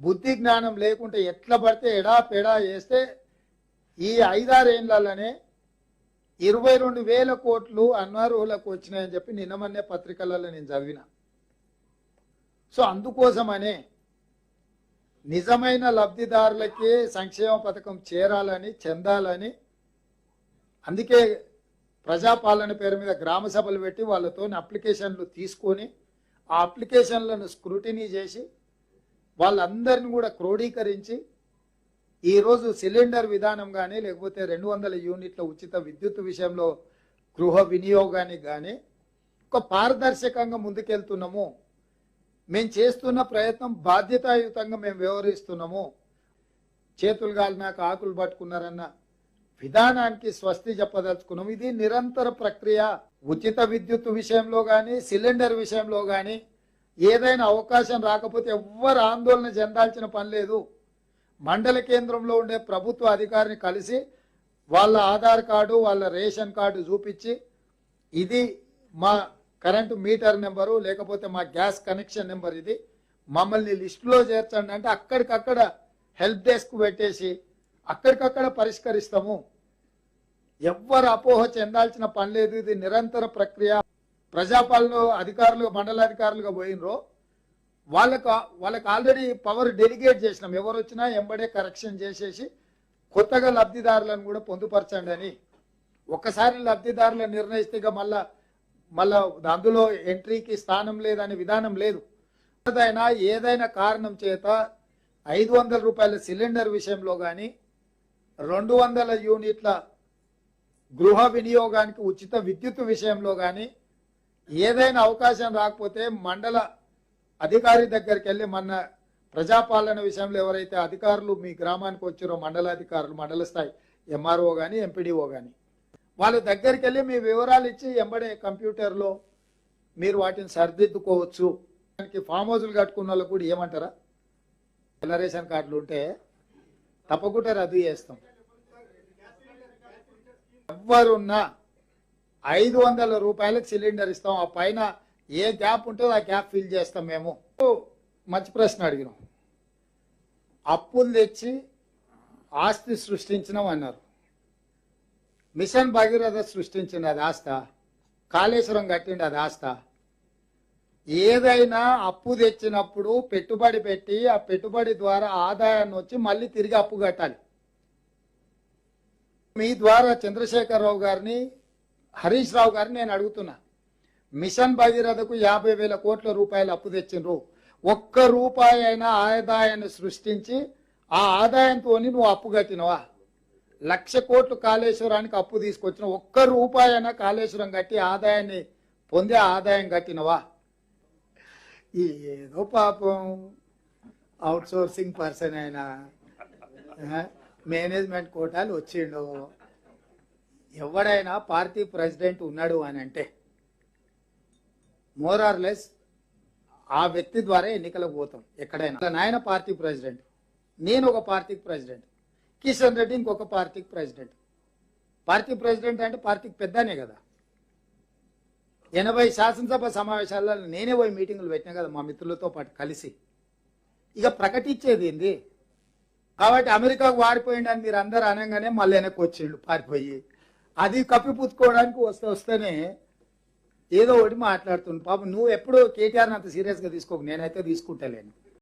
బుద్ధి జ్ఞానం లేకుంటే ఎట్లా పడితే ఎడా పెడా చేస్తే ఈ ఐదారేళ్ళలోనే ఇరవై రెండు వేల కోట్లు అన్వరువులకు వచ్చినాయని చెప్పి నిన్నమన్నే పత్రికలలో నేను చదివిన. సో అందుకోసమనే నిజమైన లబ్ధిదారులకి సంక్షేమ పథకం చేరాలని చెందాలని అందుకే ప్రజాపాలన పేరు మీద గ్రామ సభలు పెట్టి వాళ్ళతో అప్లికేషన్లు తీసుకొని ఆ అప్లికేషన్లను స్క్రూటినీ చేసి వాళ్ళందరిని కూడా క్రోడీకరించి ఈరోజు సిలిండర్ విధానం కానీ లేకపోతే రెండు వందల యూనిట్ల ఉచిత విద్యుత్ విషయంలో గృహ వినియోగానికి కానీ ఒక పారదర్శకంగా ముందుకెళ్తున్నాము. మేము చేస్తున్న ప్రయత్నం బాధ్యతాయుతంగా మేము వ్యవహరిస్తున్నాము. చేతులు గాలినాక ఆకులు పట్టుకున్నారన్న విధానానికి స్వస్తి చెప్పదలుచుకున్నాం ఇది నిరంతర ప్రక్రియ. ఉచిత విద్యుత్ విషయంలో కానీ సిలిండర్ విషయంలో కానీ ఏదైనా అవకాశం రాకపోతే ఎవ్వరు ఆందోళన చెందాల్సిన పని లేదు. మండల కేంద్రంలో ఉండే ప్రభుత్వ అధికారిని కలిసి వాళ్ళ ఆధార్ కార్డు వాళ్ళ రేషన్ కార్డు చూపించి ఇది మా కరెంటు మీటర్ నెంబరు లేకపోతే మా గ్యాస్ కనెక్షన్ నెంబర్ ఇది మమ్మల్ని లిస్టులో చేర్చండి అంటే అక్కడికక్కడ హెల్ప్ డెస్క్ పెట్టేసి అక్కడికక్కడ పరిష్కరిస్తాము. ఎవ్వరు అపోహ చెందాల్సిన పని లేదు. ఇది నిరంతర ప్రక్రియ. ప్రజాపాలన అధికారులు మండలాధికారులుగా పోయినరో వాళ్ళకు వాళ్ళకి ఆల్రెడీ పవర్ డెలిగేట్ చేసినాం. ఎవరు వచ్చినా ఎంబడే కరెక్షన్ చేసేసి కొత్తగా లబ్ధిదారులను కూడా పొందుపరచండి అని. ఒకసారి లబ్ధిదారులను నిర్ణయిస్తే ఇక మళ్ళా మళ్ళా అందులో ఎంట్రీకి స్థానం లేదనే విధానం లేదు. ఏదైనా ఏదైనా కారణం చేత ఐదు వందల రూపాయల సిలిండర్ విషయంలో కానీ రెండు వందల యూనిట్ల గృహ వినియోగానికి ఉచిత విద్యుత్ విషయంలో కానీ ఏదైనా అవకాశం రాకపోతే మండల అధికారి దగ్గరికి వెళ్ళి మన ప్రజాపాలన విషయంలో ఎవరైతే అధికారులు మీ గ్రామానికి వచ్చారో మండలాధికారులు మండల స్థాయి ఎంఆర్ఓ కానీ ఎంపీడీఓ కానీ వాళ్ళ దగ్గరికి వెళ్ళి మీ వివరాలు ఇచ్చి ఎంబడే కంప్యూటర్లో మీరు వాటిని సరిదిద్దుకోవచ్చు. దానికి ఫామ్ హౌస్లు కట్టుకున్న వాళ్ళు కూడా ఏమంటారా? జనరేషన్ కార్డులు ఉంటే తప్పకుండా రద్దు చేస్తాం. ఎవరున్నా ఐదు వందల రూపాయలకు సిలిండర్ ఇస్తాం. ఆ పైన ఏ గ్యాప్ ఉంటుందో ఆ గ్యాప్ ఫిల్ చేస్తాం మేము. మంచి ప్రశ్న అడిగినాం. అప్పులు తెచ్చి ఆస్తి సృష్టించినాం అన్నారు. మిషన్ భగీరథ సృష్టించింది అది ఆస్త. కాళేశ్వరం కట్టిండి అది ఆస్త. ఏదైనా అప్పు తెచ్చినప్పుడు పెట్టుబడి పెట్టి ఆ పెట్టుబడి ద్వారా ఆదాయాన్ని వచ్చి మళ్ళీ తిరిగి అప్పు కట్టాలి. మీ ద్వారా చంద్రశేఖరరావు గారిని హరీష్ రావు గారిని నేను అడుగుతున్నా. మిషన్ భగీరథకు యాభై వేల కోట్ల రూపాయలు అప్పు తెచ్చిండ్రు. ఒక్క రూపాయి అయినా ఆదాయాన్ని సృష్టించి ఆ ఆదాయంతో నువ్వు అప్పు కట్టినవా? లక్ష కోట్లు కాళేశ్వరానికి అప్పు తీసుకొచ్చిన ఒక్క రూపాయి అయినా కాళేశ్వరం కట్టి ఆదాయాన్ని పొందే ఆదాయం కట్టినవా? ఏదో పాపం. అవుట్ సోర్సింగ్ పర్సన్ అయినా మేనేజ్మెంట్ కోటాలు వచ్చిండు. ఎవడైనా పార్టీ ప్రెసిడెంట్ ఉన్నాడు అని అంటే మోర్ ఆర్ లెస్ ఆ వ్యక్తి ద్వారా ఎన్నికలకు పోతాం ఎక్కడైనా. నాయన పార్టీ ప్రెసిడెంట్ నేను ఒక పార్టీకి ప్రెసిడెంట్ కిషన్ రెడ్డి ఇంకొక పార్టీకి ప్రెసిడెంట్. పార్టీ ప్రెసిడెంట్ అంటే పార్టీకి పెద్దనే కదా. ఎనభై శాసనసభ సమావేశాల్లో నేనే పోయి మీటింగులు పెట్టినా కదా మా మిత్రులతో పాటు కలిసి. ఇక ప్రకటించేది ఏంది? కాబట్టి అమెరికాకు వాడిపోయిండని మీరు అందరు అనగానే మళ్ళీ వెనక్కి వచ్చిండు పారిపోయి. అది కప్పిపుచ్చుకోవడానికి వస్తే వస్తేనే ఏదో ఒకటి మాట్లాడుతుంది పాపం నువ్వు ఎప్పుడు కేటీఆర్ని అంత సీరియస్గా తీసుకోకు. నేనైతే తీసుకుంటలేను.